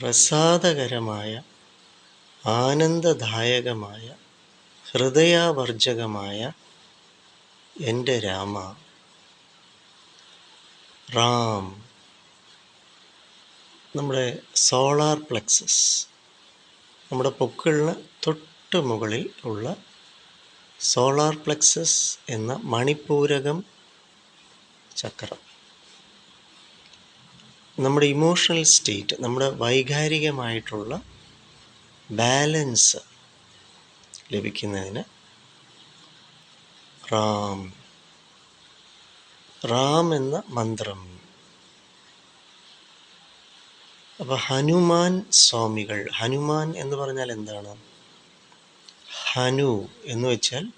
പ്രസാദകരമായ ആനന്ദദായകമായ ഹൃദയാവർജകമായ എന്റെ രാമ. റാം. നമ്മുടെ solar plexus നമ്മുടെ പൊക്കിളിന് തൊട്ട് മുകളിൽ ഉള്ള സോളാർ പ്ലെക്സസ് എന്ന മണിപ്പൂരകം ചക്രം. നമ്മുടെ ഇമോഷണൽ സ്റ്റേറ്റ് നമ്മുടെ വൈകാരികമായിട്ടുള്ള ബാലൻസ് ലഭിക്കുന്നതിന് റാം. റാം എന്ന മന്ത്രം. അപ്പോൾ ഹനുമാൻ സ്വാമികൾ ഹനുമാൻ എന്ന് പറഞ്ഞാൽ എന്താണ്? ഹനു എന്ന് വെച്ചാൽ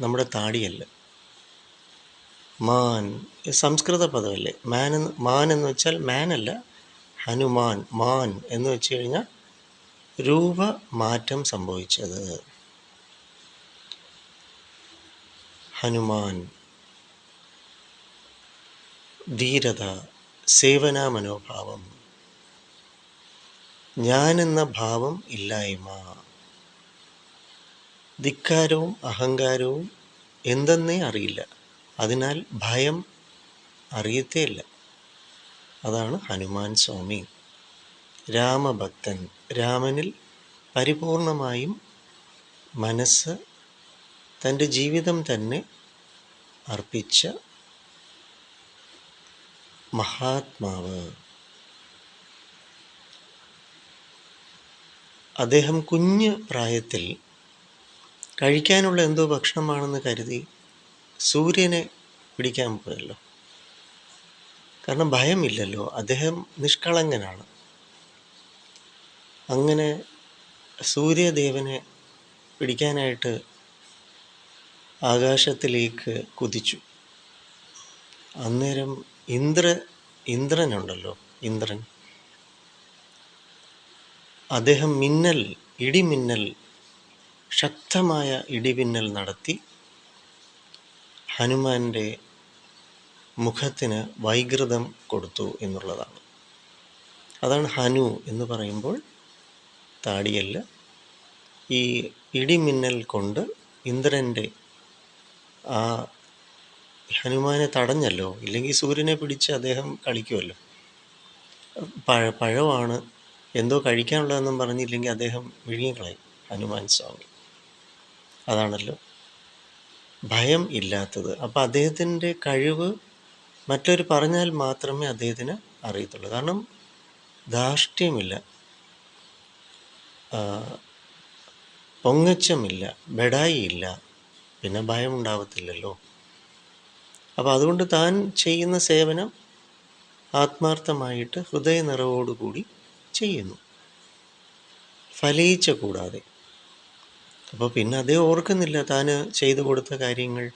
നമ്മുടെ താടിയല്ല. മാൻ സംസ്കൃത പദമല്ലേ? മാൻ എന്ന് മാൻ എന്ന് വെച്ചാൽ മാൻ അല്ല ഹനുമാൻ മാൻ എന്ന് വെച്ച് കഴിഞ്ഞാൽ രൂപ മാറ്റം സംഭവിച്ചത്. ഹനുമാൻ ധീരത സേവനാ മനോഭാവം ഞാനെന്ന ഭാവം ഇല്ലായ്മ ധിക്കാരവും അഹങ്കാരവും എന്തെന്നേ അറിയില്ല. അതിനാൽ ഭയം അറിയത്തേയില്ല. അതാണ് ഹനുമാൻ സ്വാമി. രാമഭക്തൻ രാമനിൽ പരിപൂർണമായും മനസ്സ് തന്റെ ജീവിതം തന്നെ അർപ്പിച്ച മഹാത്മാവ്. അദ്ദേഹം കുഞ്ഞ് പ്രായത്തിൽ കഴിക്കാനുള്ള എന്തോ ഭക്ഷണമാണെന്ന് കരുതി സൂര്യനെ പിടിക്കാൻ പോയല്ലോ. കാരണം ഭയമില്ലല്ലോ. അദ്ദേഹം നിഷ്കളങ്കനാണ്. അങ്ങനെ സൂര്യദേവനെ പിടിക്കാനായിട്ട് ആകാശത്തിലേക്ക് കുതിച്ചു. അന്നേരം ഇന്ദ്ര ഇന്ദ്രനുണ്ടല്ലോ ഇന്ദ്രൻ. അദ്ദേഹം മിന്നൽ ഇടിമിന്നൽ ശക്തമായ ഇടിമിന്നൽ നടത്തി ഹനുമാന്റെ മുഖത്തിന് വൈകൃതം കൊടുത്തു എന്നുള്ളതാണ്. അതാണ് ഹനു എന്ന് പറയുമ്പോൾ താടിയല്ല. ഈ ഇടിമിന്നൽ കൊണ്ട് ഇന്ദ്രന്റെ ആ ഹനുമാനെ തടഞ്ഞല്ലോ ഇല്ലെങ്കിൽ സൂര്യനെ പിടിച്ച് അദ്ദേഹം കളിക്കുമല്ലോ പഴ പഴമാണ്. എന്തോ കഴിക്കാനുള്ളതെന്നും പറഞ്ഞില്ലെങ്കിൽ അദ്ദേഹം വിഴുങ്ങിക്കളയും ഹനുമാൻ സ്വാമി. അതാണല്ലോ ഭയം ഇല്ലാത്തത്. അപ്പോൾ അദ്ദേഹത്തിന്റെ കഴിവ് മറ്റൊരു പറഞ്ഞാൽ മാത്രമേ അദ്ദേഹത്തിന് അറിയത്തുള്ളൂ. കാരണം ധാർഷ്ട്യമില്ല. പൊങ്ങച്ചമില്ല. ബെടായിയില്ല പിന്നെ ഭയം ഉണ്ടാവത്തില്ലല്ലോ അപ്പോൾ അതുകൊണ്ട് താൻ ചെയ്യുന്ന സേവനം ആത്മാർത്ഥമായിട്ട് ഹൃദയ നിറവോടുകൂടി ചെയ്യുന്നു. ഫലയിച്ച കൂടാതെ. അപ്പോൾ പിന്നെ അദ്ദേഹം ഓർക്കുന്നില്ല. താൻ ചെയ്തു കൊടുത്ത കാര്യങ്ങൾ.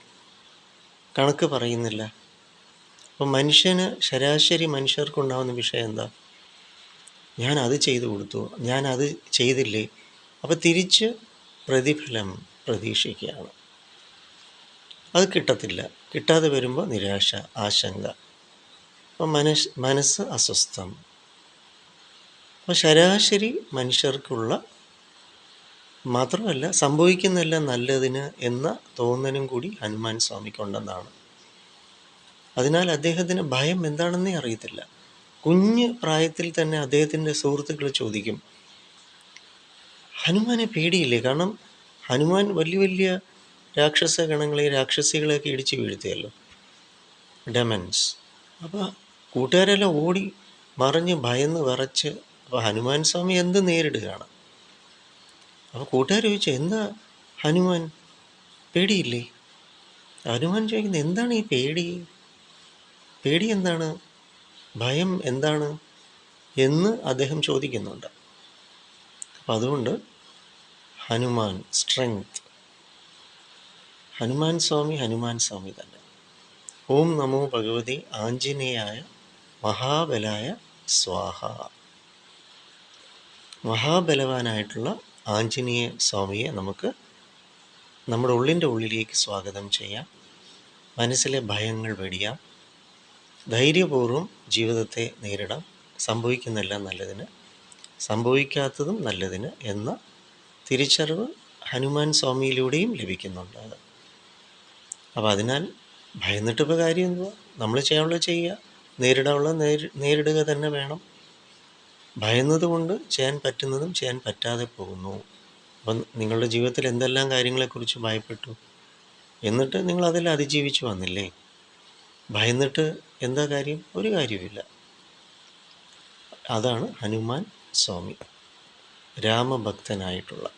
കണക്ക് പറയുന്നില്ല. അപ്പോൾ മനുഷ്യന് ശരാശരി മനുഷ്യർക്കുണ്ടാവുന്ന വിഷയം എന്താ? ഞാൻ അത് ചെയ്തു കൊടുത്തു. ഞാൻ അത് ചെയ്തില്ലേ? അപ്പോൾ തിരിച്ച് പ്രതിഫലം പ്രതീക്ഷിക്കുകയാണ്. അത് കിട്ടത്തില്ല. കിട്ടാതെ വരുമ്പോൾ നിരാശ ആശങ്ക. അപ്പോൾ മനസ് മനസ്സ് അസ്വസ്ഥം. അപ്പോൾ ശരാശരി മനുഷ്യർക്കുള്ള മാത്രമല്ല സംഭവിക്കുന്നെല്ലാം നല്ലതിന് എന്ന തോന്നലും കൂടി ഹനുമാൻ സ്വാമിക്കുണ്ടെന്നാണ്. അതിനാൽ അദ്ദേഹത്തിന് ഭയം എന്താണെന്നേ അറിയത്തില്ല. കുഞ്ഞ് പ്രായത്തിൽ തന്നെ അദ്ദേഹത്തിന്റെ സുഹൃത്തുക്കൾ ചോദിക്കും ഹനുമാനെ പേടിയില്ലേ? കാരണം ഹനുമാൻ വലിയ വലിയ രാക്ഷസ ഗണങ്ങളെ രാക്ഷസികളെയൊക്കെ ഇടിച്ച് വീഴ്ത്തിയല്ലോ. ഡെമൻസ്. അപ്പോൾ കൂട്ടുകാരെല്ലാം ഓടി മറിഞ്ഞ് ഭയന്ന് വിറച്ച് അപ്പോൾ ഹനുമാൻ സ്വാമി എന്ത് നേരിടുകയാണ്? അപ്പോൾ കൂട്ടുകാർ ചോദിച്ചു എന്താ ഹനുമാൻ? പേടിയില്ലേ? ഹനുമാൻ ചോദിക്കുന്നത് എന്താണ് ഈ പേടി? പേടി എന്താണ്? ഭയം എന്താണ്? എന്ന് അദ്ദേഹം ചോദിക്കുന്നുണ്ട്. അപ്പം അതുകൊണ്ട് ഹനുമാൻ സ്ട്രെങ്ത്. ഹനുമാൻ സ്വാമി ഹനുമാൻ സ്വാമി തന്നെ. ഓം നമോ ഭഗവതി ആഞ്ജനേയായ മഹാബലായ സ്വാഹ. മഹാബലവാനായിട്ടുള്ള ആഞ്ജനേയ സ്വാമിയെ നമുക്ക് നമ്മുടെ ഉള്ളിന്റെ ഉള്ളിലേക്ക് സ്വാഗതം ചെയ്യാം. മനസ്സിലെ ഭയങ്ങൾ വെടിയാം. ധൈര്യപൂർവം ജീവിതത്തെ നേരിടാം. സംഭവിക്കുന്നെല്ലാം നല്ലതിന് സംഭവിക്കാത്തതും നല്ലതിന് എന്ന തിരിച്ചറിവ് ഹനുമാൻ സ്വാമിയിലൂടെയും ലഭിക്കുന്നുണ്ട് അപ്പോൾ അതിനാൽ ഭയന്നിട്ടിപ്പോൾ കാര്യം എന്തുവാ? നമ്മൾ ചെയ്യാനുള്ളത് ചെയ്യുക. നേരിടാനുള്ളത് നേരി നേരിടുക തന്നെ വേണം. ഭയന്നത് കൊണ്ട് ചെയ്യാൻ പറ്റുന്നതും ചെയ്യാൻ പറ്റാതെ പോകുന്നു. അപ്പം നിങ്ങളുടെ ജീവിതത്തിൽ എന്തെല്ലാം കാര്യങ്ങളെക്കുറിച്ച് ഭയപ്പെട്ടു? എന്നിട്ട് നിങ്ങൾ അതിൽ അതിജീവിച്ചു വന്നില്ലേ? ഭയന്നിട്ട് എന്താ കാര്യം? ഒരു കാര്യവുമില്ല. അതാണ് ഹനുമാൻ സ്വാമി. രാമഭക്തനായിട്ടുള്ള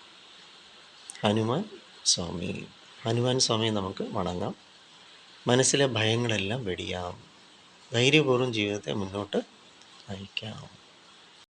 ഹനുമാൻ സ്വാമി. ഹനുമാൻ സ്വാമിയെ നമുക്ക് വണങ്ങാം. മനസ്സിലെ ഭയങ്ങളെല്ലാം വെടിയാം. ധൈര്യപൂർവം ജീവിതത്തെ മുന്നോട്ട് നയിക്കാം.